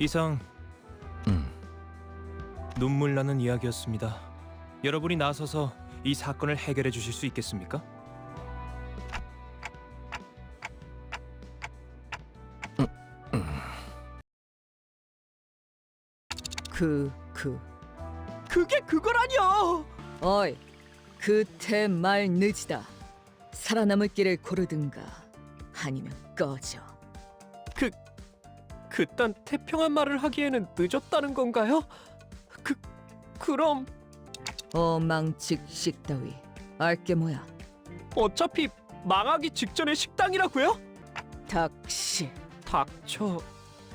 이상 음. 눈물 나는 이야기였습니다. 여러분이 나서서 이 사건을 해결해 주실 수 있겠습니까? 그, 그. 그게 그거라뇨. 어이, 그태 말 늦이다. 살아남을 길을 고르든가 아니면 꺼져. 그 딴 태평한 말을 하기에는 늦었다는 건가요? 그 그럼 어망직식 따위 알게 뭐야? 어차피 망하기 직전의 식당이라고요? 닥시 닥쳐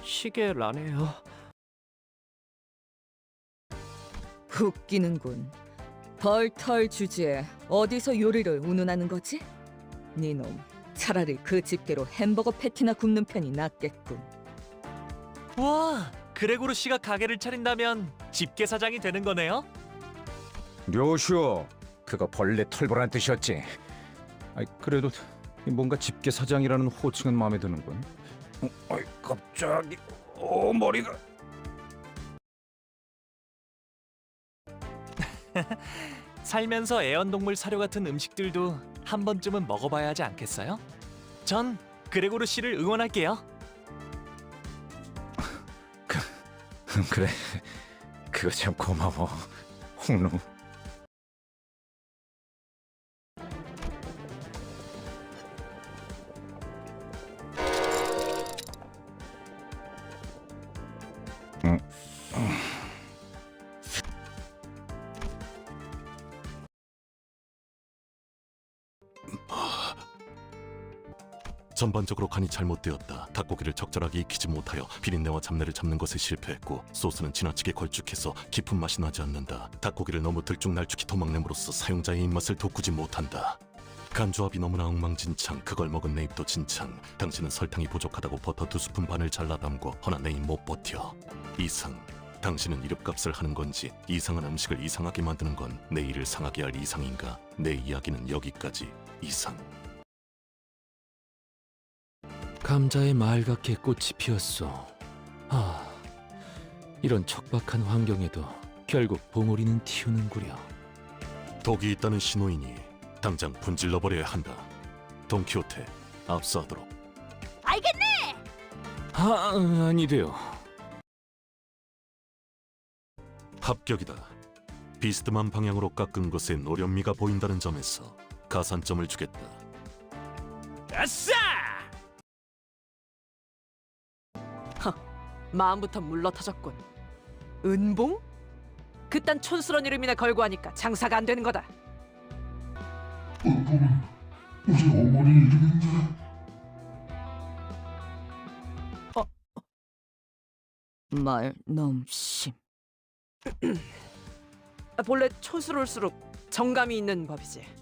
시계라네요. 웃기는군. 벌털 주제에 어디서 요리를 운운하는 거지? 네놈 차라리 그 집게로 햄버거 패티나 굽는 편이 낫겠군. 와, 그레고르 씨가 가게를 차린다면 집게 사장이 되는 거네요? 료슈 그거 벌레 털보란 뜻이었지 아이 그래도 뭔가 집게 사장이라는 호칭은 마음에 드는군 어, 아이 갑자기 어 머리가 살면서 애완동물 사료 같은 음식들도 한 번쯤은 먹어봐야 하지 않겠어요? 전 그레고르 씨를 응원할게요. 그래. 그거 참 고마워 홍루 전반적으로 간이 잘못되었다. 닭고기를 적절하게 익히지 못하여 비린내와 잡내를 잡는 것에 실패했고 소스는 지나치게 걸쭉해서 깊은 맛이 나지 않는다. 닭고기를 너무 들쭉날쭉히 도막냄으로써 사용자의 입맛을 돋구지 못한다. 간 조합이 너무나 엉망진창. 그걸 먹은 내 입도 진창. 당신은 설탕이 부족하다고 버터 두 스푼 반을 잘라 담고 허나 내 입 못 버텨. 이상. 당신은 이름값을 하는 건지 이상한 음식을 이상하게 만드는 건 내 일을 상하게 할 이상인가? 내 이야기는 여기까지. 이상 감자에 맑게 꽃이 피었어. 아, 이런 척박한 환경에도 결국 봉우리는 튀우는구려. 독이 있다는 신호이니 당장 분질러 버려야 한다. 돈키호테 압수하도록. 아, 아니래요. 합격이다. 비스듬한 방향으로 깎은 것에 노련미가 보인다는 점에서 가산점을 주겠다. 아싸! 마음부터 물러터졌군. 은봉? 그딴 촌스러운 이름이나 걸고 하니까 장사가 안 되는 거다. 말 넘심. 본래 촌스러울수록 정감이 있는 법이지.